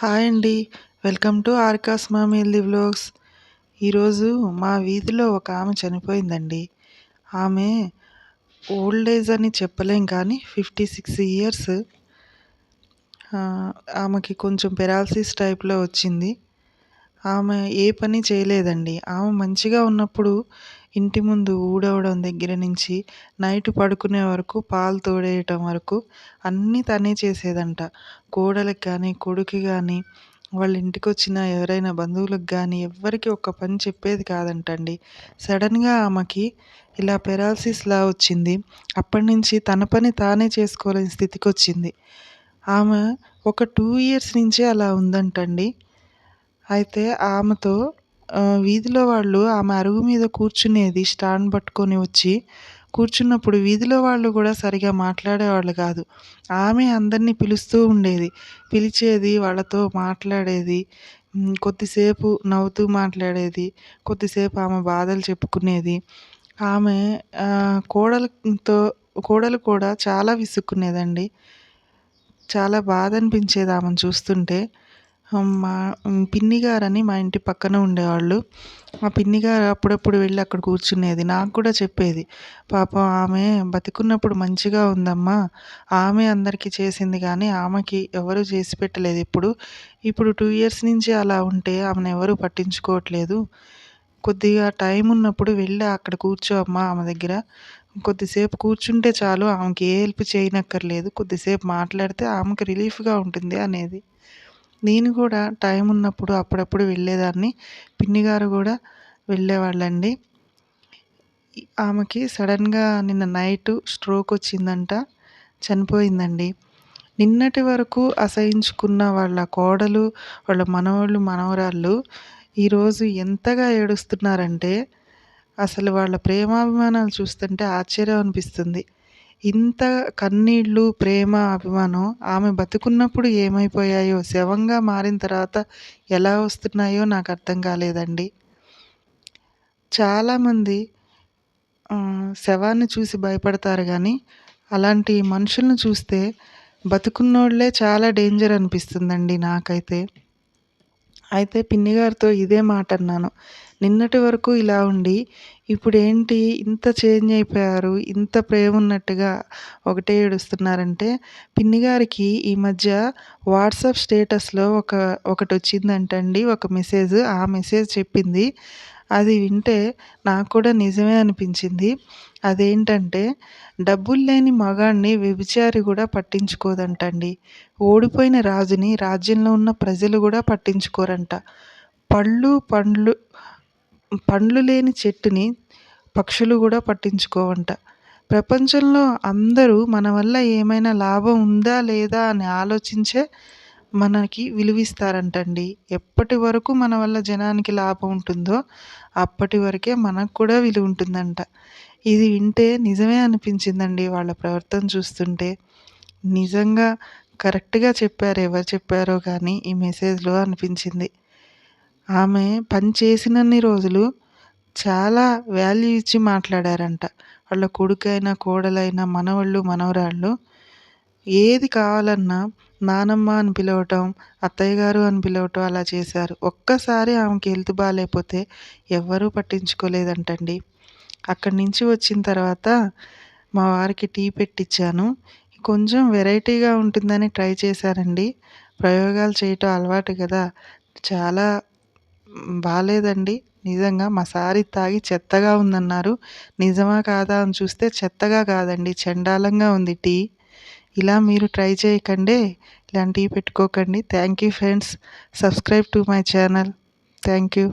Hi అండి. Welcome to ఆర్కాస్ మామిల్లి వ్లాగ్స్. ఈరోజు మా వీధిలో ఒక ఆమె చనిపోయిందండి. ఆమె ఓల్డ్ ఏజ్ అని చెప్పలేం కానీ ఫిఫ్టీ సిక్స్ ఇయర్స్ ఆమెకి కొంచెం పెరాలసిస్ టైప్లో వచ్చింది. ఆమె ఏ పని చేయలేదండి. ఆమె మంచిగా ఉన్నప్పుడు ఇంటి ముందు ఊడవడం దగ్గర నుంచి నైట్ పడుకునే వరకు పాలు తోడేయటం వరకు అన్నీ తనే చేసేదంట. కోడలికి కానీ కొడుకు కానీ వాళ్ళ ఇంటికి వచ్చిన ఎవరైనా బంధువులకు కానీ ఎవ్వరికి ఒక్క పని చెప్పేది కాదంటండి. సడన్గా ఆమెకి ఇలా పెరాలసిస్లా వచ్చింది. అప్పటి నుంచి తన పని తానే చేసుకోలేని స్థితికి వచ్చింది ఆమె ఒక టూ ఇయర్స్ నుంచే అలా ఉందంటండి. అయితే ఆమెతో వీధిలో వాళ్ళు ఆమె అరుగు మీద కూర్చునేది స్టాండ్ పట్టుకొని వచ్చి కూర్చున్నప్పుడు వీధిలో వాళ్ళు కూడా సరిగా మాట్లాడేవాళ్ళు కాదు. ఆమె అందరినీ పిలుస్తూ ఉండేది. పిలిచేది వాళ్ళతో మాట్లాడేది కొద్దిసేపు నవ్వుతూ మాట్లాడేది కొద్దిసేపు ఆమె బాధలు చెప్పుకునేది. ఆమె కోడలతో కోడలు కూడా చాలా విసుక్కునేదండి. చాలా బాధ అనిపించేది ఆమెను చూస్తుంటే. మా పిన్ని గారని మా ఇంటి పక్కన ఉండేవాళ్ళు. మా పిన్ని గారు అప్పుడప్పుడు వెళ్ళి అక్కడ కూర్చునేది. నాకు కూడా చెప్పేది పాపం ఆమె బతికున్నప్పుడు మంచిగా ఉందమ్మా. ఆమె అందరికీ చేసింది కానీ ఆమెకి ఎవరు చేసి పెట్టలేదు ఇప్పుడు. ఇప్పుడు టూ ఇయర్స్ నుంచి అలా ఉంటే ఆమెను ఎవరు పట్టించుకోవట్లేదు. కొద్దిగా టైం ఉన్నప్పుడు వెళ్ళి అక్కడ కూర్చో అమ్మా ఆమె దగ్గర. కొద్దిసేపు కూర్చుంటే చాలు ఆమెకి ఏ హెల్ప్ చేయనక్కర్లేదు. కొద్దిసేపు మాట్లాడితే ఆమెకు రిలీఫ్గా ఉంటుంది అనేది. నేను కూడా టైం ఉన్నప్పుడు అప్పుడప్పుడు వెళ్ళేదాన్ని. పిన్ని గారు కూడా వెళ్ళేవాళ్ళండి. ఆమెకి సడన్గా నిన్న నైట్ స్ట్రోక్ వచ్చిందంట చనిపోయిందండి. నిన్నటి వరకు అసహించుకున్న వాళ్ళ కోడలు వాళ్ళ మనవళ్ళు మనవరాళ్ళు ఈరోజు ఎంతగా ఏడుస్తున్నారంటే అసలు వాళ్ళ ప్రేమాభిమానాలు చూస్తుంటే ఆశ్చర్యం అనిపిస్తుంది. ఇంత కన్నీళ్ళు ప్రేమ అభిమానం ఆమె బతుకున్నప్పుడు ఏమైపోయాయో శవంగా మారిన తర్వాత ఎలా వస్తున్నాయో నాకు అర్థం కాలేదండి. చాలామంది శవాన్ని చూసి భయపడతారు కానీ అలాంటి మనుషులను చూస్తే బతుకున్నోళ్ళే చాలా డేంజర్ అనిపిస్తుందండి నాకైతే. అయితే పిన్ని గారితో ఇదే మాట అన్నాను. నిన్నటి వరకు ఇలా ఉండి ఇప్పుడు ఏంటి ఇంత చేంజ్ అయిపోయారు ఇంత ప్రేమ ఉన్నట్టుగా ఒకటే ఏడుస్తున్నారంటే పిన్ని గారికి ఈ మధ్య వాట్సాప్ స్టేటస్లో ఒక ఒకటి వచ్చిందంటండి ఒక మెసేజ్. ఆ మెసేజ్ చెప్పింది అది వింటే నాకు కూడా నిజమే అనిపించింది. అదేంటంటే డబ్బులు లేని మగాణ్ణి వ్యభిచారి కూడా పట్టించుకోదంటండి. ఓడిపోయిన రాజుని రాజ్యంలో ఉన్న ప్రజలు కూడా పట్టించుకోరంట. పళ్ళు పండ్లు పండ్లు లేని చెట్టుని పక్షులు కూడా పట్టించుకోవంట. ప్రపంచంలో అందరూ మన వల్ల ఏమైనా లాభం ఉందా లేదా అని ఆలోచించే మనకి విలువిస్తారంటండి. ఎప్పటి వరకు మన వల్ల జనానికి లాభం ఉంటుందో అప్పటి వరకే మనకు కూడా విలువ ఉంటుందంట. ఇది వింటే నిజమే అనిపించిందండి వాళ్ళ ప్రవర్తన చూస్తుంటే. నిజంగా కరెక్ట్గా చెప్పారు ఎవరు చెప్పారో కానీ ఈ మెసేజ్లో అనిపించింది. ఆమె పని చేసినన్ని రోజులు చాలా వాల్యూ ఇచ్చి మాట్లాడారంట. వాళ్ళ కొడుకైనా కోడలైనా మనవళ్ళు మనవరాళ్ళు ఏది కావాలన్నా నానమ్మ అని పిలవటం అత్తయ్య గారు అని పిలవటం అలా చేశారు. ఒక్కసారి ఆమెకి హెల్త్ బాగాలేకపోతే ఎవ్వరూ పట్టించుకోలేదంటండి. అక్కడి నుంచి వచ్చిన తర్వాత మా వారికి టీ పెట్టించాను కొంచెం వెరైటీగా ఉంటుందని ట్రై చేశానండి ప్రయోగాలు చేయటం అలవాటు కదా. చాలా బాగాలేదండి నిజంగా మా సారి తాగి చెత్తగా ఉందన్నారు. నిజమా కాదా అని చూస్తే చెత్తగా కాదండి. చండాలంగా ఉంది టీ. ఇలా మీరు ట్రై చేయకండి. ఇలాంటివి పెట్టుకోకండి. Thank you friends. Subscribe to my channel. Thank you.